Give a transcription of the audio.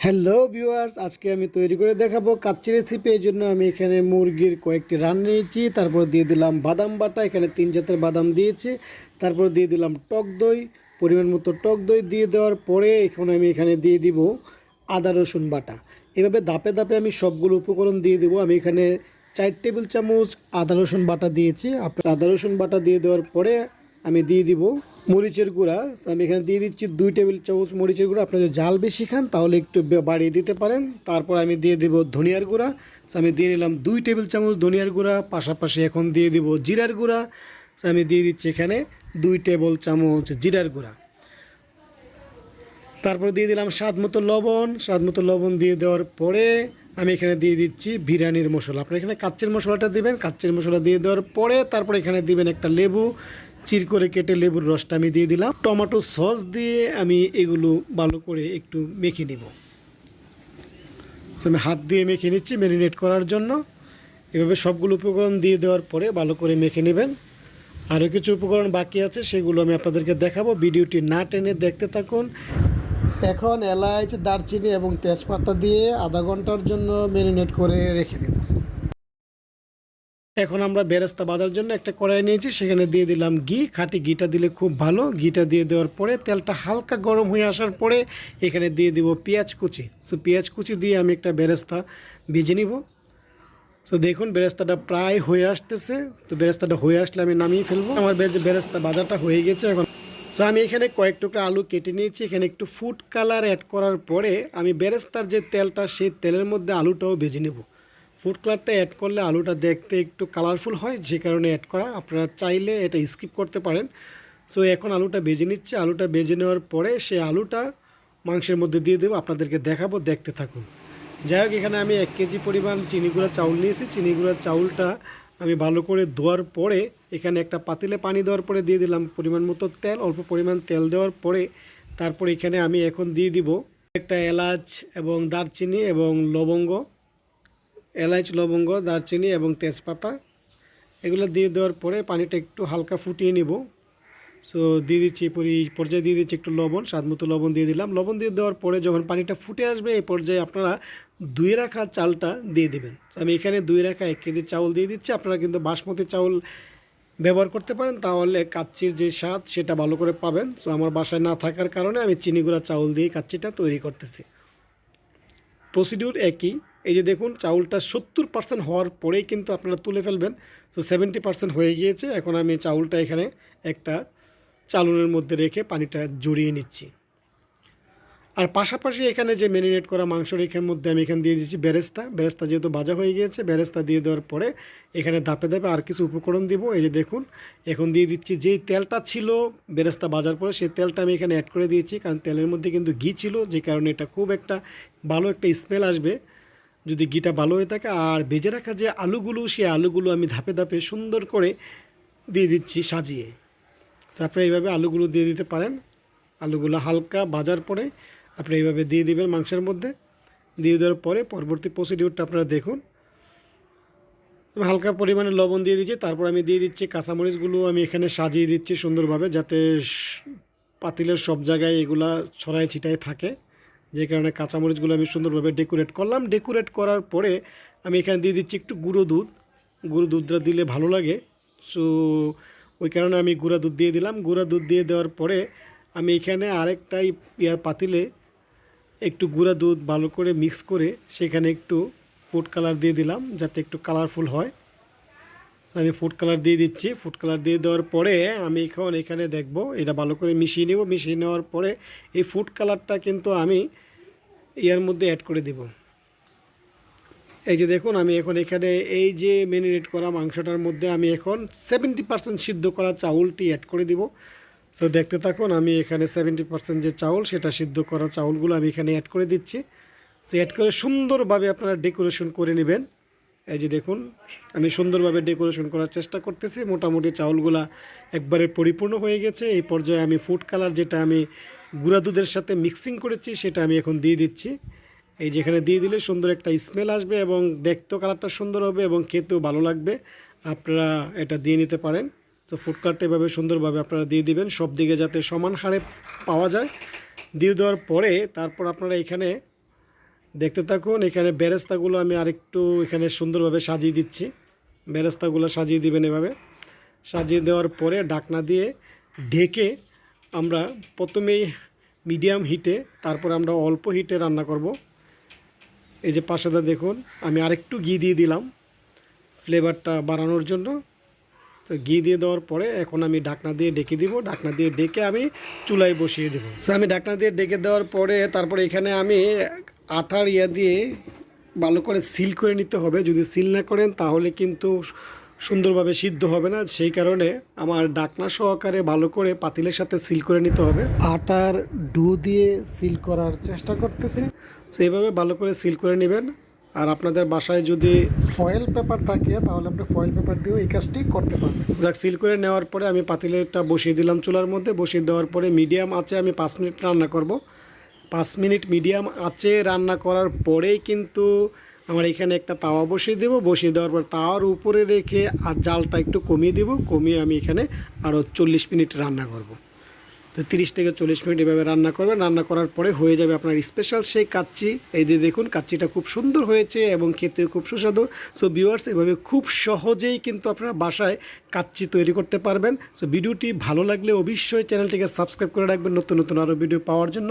Hello viewers আজকে আমি তৈরি করে দেখাবো কাচ্চি রেসিপি এই জন্য আমি এখানে মুরগির কয়েকটি রান নিয়েছি। তারপর দিয়ে দিলাম বাদাম বাটা, এখানে তিন জাতের বাদাম দিয়েছি। তারপর দিয়ে দিলাম টক দই, পরিমাণ মতো টক দই দিয়ে দেওয়ার পরে এখন আমি এখানে দিয়ে দিব আদা, রসুন বাটা। এভাবে দাপে দাপে আমি সবগুলো উপকরণ দিয়ে দেবো। আমি এখানে চার টেবিল চামচ আদা, রসুন বাটা দিয়েছি। আপনার আদা, রসুন বাটা দিয়ে দেওয়ার পরে আমি দিয়ে দিব মরিচের গুঁড়া। আমি এখানে দিয়ে দিচ্ছি দুই টেবিল চামচ মরিচের গুঁড়া। আপনি যদি জাল বেশি খান, তাহলে একটু বাড়িয়ে দিতে পারেন। তারপর আমি দিয়ে দেব ধনিয়ার গুঁড়া। আমি দিয়ে নিলাম দুই টেবিল চামচ ধনিয়ার গুঁড়া। পাশাপাশি এখন দিয়ে দিব জিরার গুঁড়া। আমি দিয়ে দিচ্ছি এখানে দুই টেবিল চামচ জিরার গুঁড়া। তারপর দিয়ে দিলাম স্বাদ মতো লবণ। স্বাদ মতো লবণ দিয়ে দেওয়ার পরে আমি এখানে দিয়ে দিচ্ছি বিরিয়ানির মশলা। আপনি এখানে কাচ্চের মশলাটা দিবেন। কাচ্চের মশলা দিয়ে দেওয়ার পরে তারপর এখানে দিবেন একটা লেবু। চির করে কেটে লেবুর রসটা আমি দিয়ে দিলাম। টমেটো সস দিয়ে আমি এগুলো ভালো করে একটু মেখে নিব। আমি হাত দিয়ে মেখে নিচ্ছি ম্যারিনেট করার জন্য। এভাবে সবগুলো উপকরণ দিয়ে দেওয়ার পরে ভালো করে মেখে নেবেন। আরও কিছু উপকরণ বাকি আছে, সেগুলো আমি আপনাদেরকে দেখাবো। ভিডিওটি না টেনে দেখতে থাকুন। এখন এলাচ, দারচিনি এবং তেজপাতা দিয়ে আধা ঘণ্টার জন্য ম্যারিনেট করে রেখে দেব। এখন আমরা বেরেস্তা বাজার জন্য একটা কড়াই নিয়েছি, সেখানে দিয়ে দিলাম ঘি। খাঁটি ঘিটা দিলে খুব ভালো। ঘিটা দিয়ে দেওয়ার পরে তেলটা হালকা গরম হয়ে আসার পরে এখানে দিয়ে দিব পেঁয়াজ কুচি। সো পেঁয়াজ কুচি দিয়ে আমি একটা বেরেস্তা ভেজে নিব। তো দেখুন, বেরেস্তাটা প্রায় হয়ে আসতেছে। তো বেরেস্তাটা হয়ে আসলে আমি নামিয়ে ফেলব। আমার বেরেস্তা বাজারটা হয়ে গেছে এখন। তো আমি এখানে কয়েক টুকরা আলু কেটে নিয়েছি। এখানে একটু ফুড কালার অ্যাড করার পরে আমি বেরেস্তার যে তেলটা, সেই তেলের মধ্যে আলুটাও ভেজে নেব। ফুড কালারটা অ্যাড করলে আলুটা দেখতে একটু কালারফুল হয়, যে কারণে অ্যাড করা। আপনারা চাইলে এটা স্কিপ করতে পারেন। সো এখন আলুটা বেজে নিচ্ছে। আলুটা বেজে নেওয়ার পরে সে আলুটা মাংসের মধ্যে দিয়ে দেবো। আপনাদেরকে দেখাবো, দেখতে থাকুন। যাই হোক, এখানে আমি এক কেজি পরিমাণ চিনি গুঁড়া চাউল নিয়েছি। চিনি গুঁড়া চাউলটা আমি ভালো করে ধোয়ার পরে এখানে একটা পাতিলে পানি দেওয়ার পরে দিয়ে দিলাম পরিমাণ মতো তেল। অল্প পরিমাণ তেল দেওয়ার পরে তারপর এখানে আমি এখন দিয়ে দিব একটা এলাচ এবং দারচিনি এবং লবঙ্গ। এলাচ লবঙ্গ, দারচিনি এবং তেজপাতা। এগুলো দিয়ে দেওয়ার পরে পানিটা একটু হালকা ফুটিয়ে নিব। সো দিয়ে দিচ্ছি পরি পর্যায়ে দিয়ে দিচ্ছি একটু লবণ, স্বাদ মতো লবণ দিয়ে দিলাম। লবণ দিয়ে দেওয়ার পরে যখন পানিটা ফুটে আসবে, এই পর্যায়ে আপনারা দুই রাখা চালটা দিয়ে দেবেন। আমি এখানে দুই রাখা এক কেজি চাউল দিয়ে দিচ্ছি। আপনারা কিন্তু বাসমতি চাউল ব্যবহার করতে পারেন। তাহলে কাচ্চির যে স্বাদ, সেটা ভালো করে পাবেন। তো আমার বাসায় না থাকার কারণে আমি চিনি গুঁড়া চাউল দিয়ে কাচ্চিটা তৈরি করতেছি। প্রসিডিউর একই। এই যে দেখুন, চাউলটা সত্তর পার্সেন্ট হওয়ার পরেই কিন্তু আপনারা তুলে ফেলবেন। তো সেভেন্টি পার্সেন্ট হয়ে গিয়েছে। এখন আমি চাউলটা এখানে একটা চালনের মধ্যে রেখে পানিটা জড়িয়ে নিচ্ছি। আর পাশাপাশি এখানে যে ম্যারিনেট করা মাংস এখানের মধ্যে আমি এখানে দিয়ে দিচ্ছি বেরেস্তা। বেরেস্তা যেহেতু ভাজা হয়ে গিয়েছে, বেরেস্তা দিয়ে দেওয়ার পরে এখানে ধাপে ধাপে আর কিছু উপকরণ দিব। এই যে দেখুন, এখন দিয়ে দিচ্ছি যেই তেলটা ছিল বেরেস্তা ভাজার পরে, সেই তেলটা আমি এখানে অ্যাড করে দিয়েছি। কারণ তেলের মধ্যে কিন্তু ঘি ছিল, যে কারণে এটা খুব একটা ভালো একটা স্মেল আসবে। যদি ঘিটা ভালো হয়ে থাকে, আর ভেজে রাখা যে আলুগুলো, সেই আলুগুলো আমি ধাপে ধাপে সুন্দর করে দিয়ে দিচ্ছি সাজিয়ে। তো আপনি এইভাবে আলুগুলো দিয়ে দিতে পারেন। আলুগুলো হালকা বাজার পরে আপনি এইভাবে দিয়ে দিবেন মাংসের মধ্যে। দিয়ে দেওয়ার পরে পরবর্তী প্রসিডিউরটা আপনারা দেখুন। হালকা পরিমাণে লবণ দিয়ে দিচ্ছি, তারপর আমি দিয়ে দিচ্ছি কাঁচামরিচগুলো, আমি এখানে সাজিয়ে দিচ্ছি সুন্দরভাবে যাতে পাতিলের সব জায়গায় এগুলা ছড়ায় ছিটায় থাকে। যে কারণে কাঁচামরিচগুলো আমি সুন্দরভাবে ডেকোরেট করলাম। ডেকোরেট করার পরে আমি এখানে দিয়ে দিচ্ছি একটু গুঁড়ো দুধ। গুঁড়ো দুধটা দিলে ভালো লাগে। সো ওই কারণে আমি গুঁড়া দুধ দিয়ে দিলাম। গুঁড়া দুধ দিয়ে দেওয়ার পরে আমি এখানে আরেকটা ইয়া পাতিলে একটু গুঁড়া দুধ ভালো করে মিক্স করে সেখানে একটু ফুড কালার দিয়ে দিলাম যাতে একটু কালারফুল হয়। আমি ফুড কালার দিয়ে দিচ্ছি। ফুড কালার দিয়ে দেওয়ার পরে আমি এখন এখানে দেখব, এটা ভালো করে মিশিয়ে নেব। মিশিয়ে নেওয়ার পরে এই ফুড কালারটা কিন্তু আমি ইয়ার মধ্যে অ্যাড করে দিব। এই যে দেখুন, আমি এখন এখানে এই যে ম্যারিনেট করা মাংসটার মধ্যে আমি এখন সেভেন্টি পার্সেন্ট সিদ্ধ করা চাউলটি অ্যাড করে দিব। সো দেখতে থাকুন, আমি এখানে সেভেন্টি পার্সেন্ট যে চাউল, সেটা সিদ্ধ করা চাউলগুলো আমি এখানে অ্যাড করে দিচ্ছি। সো অ্যাড করে সুন্দরভাবে আপনারা ডেকোরেশন করে নেবেন। এই যে দেখুন, আমি সুন্দরভাবে ডেকোরেশন করার চেষ্টা করতেছি। মোটামুটি চাউলগুলা একবারে পরিপূর্ণ হয়ে গেছে। এই পর্যায়ে আমি ফুড কালার যেটা আমি গুঁড়া দুধের সাথে মিক্সিং করেছি, সেটা আমি এখন দিয়ে দিচ্ছি। এই যেখানে দিয়ে দিলে সুন্দর একটা স্মেল আসবে এবং দেখতেও কালারটা সুন্দর হবে এবং খেতেও ভালো লাগবে। আপনারা এটা দিয়ে নিতে পারেন। তো ফুড কালারটা এভাবে সুন্দরভাবে আপনারা দিয়ে দিবেন। সব দিকে যাতে সমান হারে পাওয়া যায়। দিয়ে দেওয়ার পরে তারপর আপনারা এখানে দেখতে থাকুন, এখানে বেরেস্তাগুলো আমি আরেকটু এখানে সুন্দরভাবে সাজিয়ে দিচ্ছি। বেরেস্তাগুলো সাজিয়ে দিবেন এভাবে। সাজিয়ে দেওয়ার পরে ডাকনা দিয়ে ঢেকে আমরা প্রথমেই মিডিয়াম হিটে, তারপর আমরা অল্প হিটে রান্না করব। এই যে পাশেটা দেখুন, আমি আরেকটু ঘি দিয়ে দিলাম ফ্লেভারটা বাড়ানোর জন্য। তো ঘি দিয়ে দেওয়ার পরে এখন আমি ঢাকনা দিয়ে ডেকে দিব। ঢাকনা দিয়ে ডেকে আমি চুলায় বসিয়ে দেবো। সো আমি ঢাকনা দিয়ে ডেকে দেওয়ার পরে তারপরে এখানে আমি আটার ইয়া দিয়ে ভালো করে সিল করে নিতে হবে। যদি সিল না করেন তাহলে কিন্তু সুন্দরভাবে সিদ্ধ হবে না। সেই কারণে আমার ডাকনা সহকারে ভালো করে পাতিলের সাথে সিল করে নিতে হবে। আটার ডু দিয়ে সিল করার চেষ্টা করতেছি। তো এইভাবে ভালো করে সিল করে নেবেন। আর আপনাদের বাসায় যদি ফয়েল পেপার থাকে তাহলে আপনি ফয়েল পেপার দিয়েও এই কাজটি করতে পারবেন। যাক সিল করে নেওয়ার পরে আমি পাতিলেরটা বসিয়ে দিলাম চুলার মধ্যে। বসিয়ে দেওয়ার পরে মিডিয়াম আছে আমি পাঁচ মিনিট রান্না করব। পাঁচ মিনিট মিডিয়াম আঁচে রান্না করার পরেই কিন্তু আমার এখানে একটা তাওয়া বসিয়ে দেবো। বসিয়ে দেওয়ার পর তাওয়ার উপরে রেখে আর জালটা একটু কমিয়ে দেবো। কমিয়ে আমি এখানে আরও চল্লিশ মিনিট রান্না করব। তো তিরিশ থেকে চল্লিশ মিনিট এভাবে রান্না করবেন রান্না করার পরে হয়ে যাবে আপনার স্পেশাল সেই কাচ্চি। এই যে দেখুন, কাচ্চিটা খুব সুন্দর হয়েছে এবং খেতে খুব সুস্বাদু। সো ভিউয়ার্স এভাবে খুব সহজেই কিন্তু আপনারা বাসায় কাচ্চি তৈরি করতে পারবেন। সো ভিডিওটি ভালো লাগলে অবশ্যই চ্যানেলটিকে সাবস্ক্রাইব করে রাখবেন। নতুন নতুন আরও ভিডিও পাওয়ার জন্য।